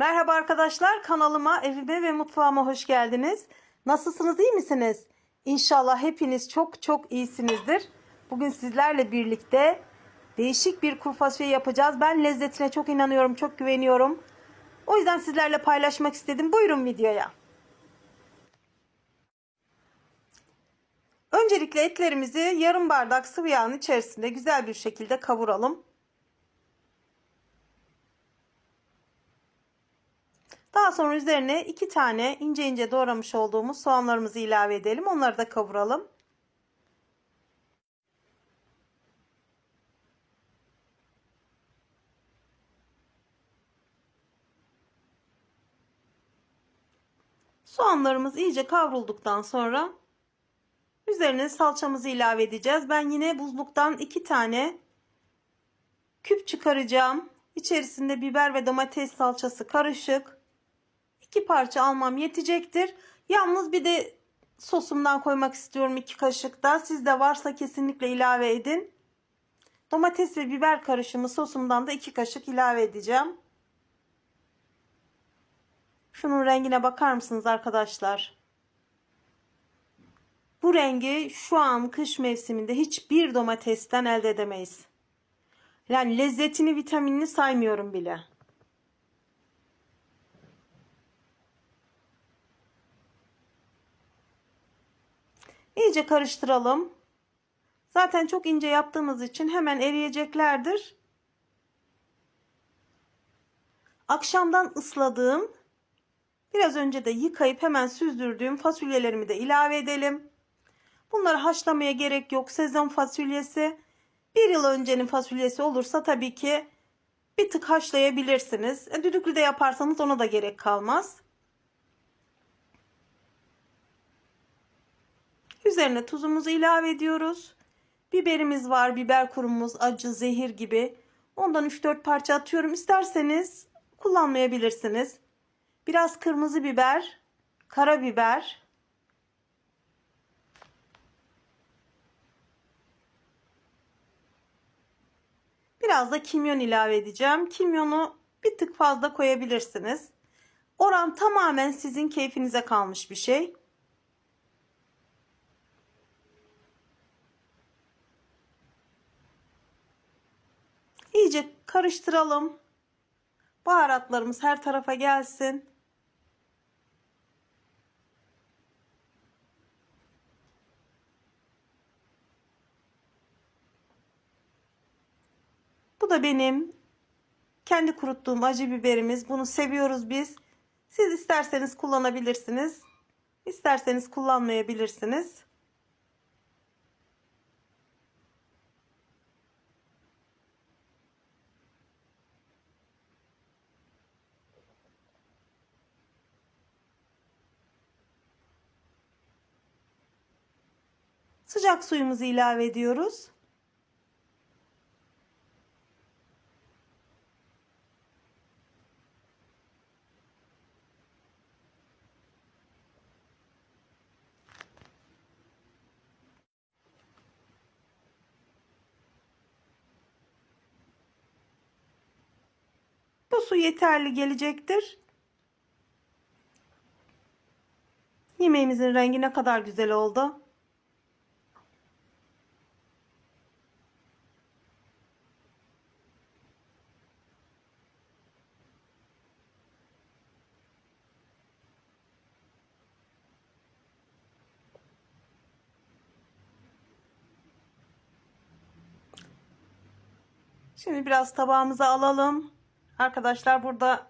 Merhaba arkadaşlar kanalıma, evime ve mutfağıma hoş geldiniz. Nasılsınız, iyi misiniz? İnşallah hepiniz çok çok iyisinizdir. Bugün sizlerle birlikte değişik bir kuru fasulye yapacağız. Ben lezzetine çok inanıyorum, çok güveniyorum. O yüzden sizlerle paylaşmak istedim. Buyurun videoya. Öncelikle etlerimizi yarım bardak sıvı yağın içerisinde güzel bir şekilde kavuralım. Daha sonra üzerine iki tane ince ince doğramış olduğumuz soğanlarımızı ilave edelim. Onları da kavuralım. Soğanlarımız iyice kavrulduktan sonra üzerine salçamızı ilave edeceğiz. Ben yine buzluktan iki tane küp çıkaracağım. İçerisinde biber ve domates salçası karışık. İki parça almam yetecektir. Yalnız bir de sosumdan koymak istiyorum iki kaşık da. Sizde varsa kesinlikle ilave edin. Domates ve biber karışımı sosumdan da iki kaşık ilave edeceğim. Şunun rengine bakar mısınız arkadaşlar? Bu rengi şu an kış mevsiminde hiçbir domatesten elde edemeyiz. Yani lezzetini, vitaminini saymıyorum bile. İyice karıştıralım. Zaten çok ince yaptığımız için hemen eriyeceklerdir. Akşamdan ısladığım, biraz önce de yıkayıp hemen süzdürdüğüm fasulyelerimi de ilave edelim. Bunları haşlamaya gerek yok. Sezon fasulyesi bir yıl öncenin fasulyesi olursa tabii ki bir tık haşlayabilirsiniz. E, düdüklü de yaparsanız ona da gerek kalmaz. Üzerine tuzumuzu ilave ediyoruz. Biberimiz var. Biber kurumuz acı, zehir gibi. Ondan 3-4 parça atıyorum. İsterseniz kullanmayabilirsiniz. Biraz kırmızı biber, karabiber, Biraz da kimyon ilave edeceğim. Kimyonu bir tık fazla koyabilirsiniz. Oran tamamen sizin keyfinize kalmış bir şey. İyice karıştıralım. Baharatlarımız her tarafa gelsin. Bu da benim kendi kuruttuğum acı biberimiz. Bunu seviyoruz biz. Siz isterseniz kullanabilirsiniz. İsterseniz kullanmayabilirsiniz. Sıcak suyumuzu ilave ediyoruz. Bu su yeterli gelecektir. Yemeğimizin rengi ne kadar güzel oldu. Şimdi biraz tabağımıza alalım. Arkadaşlar burada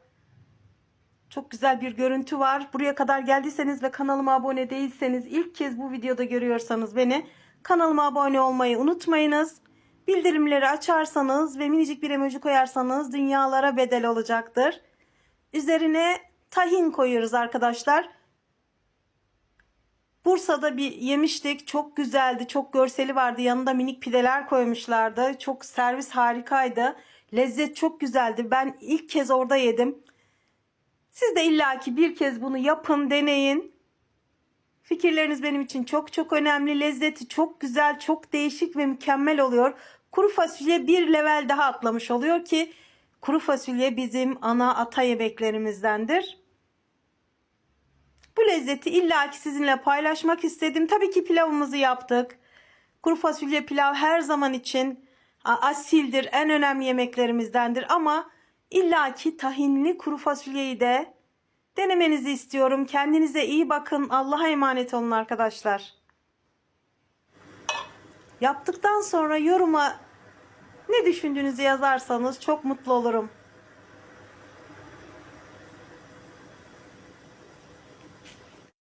çok güzel bir görüntü var. Buraya kadar geldiyseniz ve kanalıma abone değilseniz ilk kez bu videoda görüyorsanız beni kanalıma abone olmayı unutmayınız. Bildirimleri açarsanız ve minicik bir emoji koyarsanız dünyalara bedel olacaktır. Üzerine tahin koyuyoruz arkadaşlar. Bursa'da bir yemiştik. Çok güzeldi. Çok görseli vardı. Yanında minik pideler koymuşlardı. Çok servis harikaydı. Lezzet çok güzeldi. Ben ilk kez orada yedim. Siz de illaki bir kez bunu yapın, deneyin. Fikirleriniz benim için çok çok önemli. Lezzeti çok güzel, çok değişik ve mükemmel oluyor. Kuru fasulye bir level daha atlamış oluyor ki Kuru fasulye bizim ana ata yemeklerimizdendir. Lezzeti illaki sizinle paylaşmak istedim. Tabii ki pilavımızı yaptık. Kuru fasulye pilav her zaman için asildir, en önemli yemeklerimizdendir ama illaki tahinli kuru fasulyeyi de denemenizi istiyorum. Kendinize iyi bakın. Allah'a emanet olun arkadaşlar. Yaptıktan sonra yoruma ne düşündüğünüzü yazarsanız çok mutlu olurum.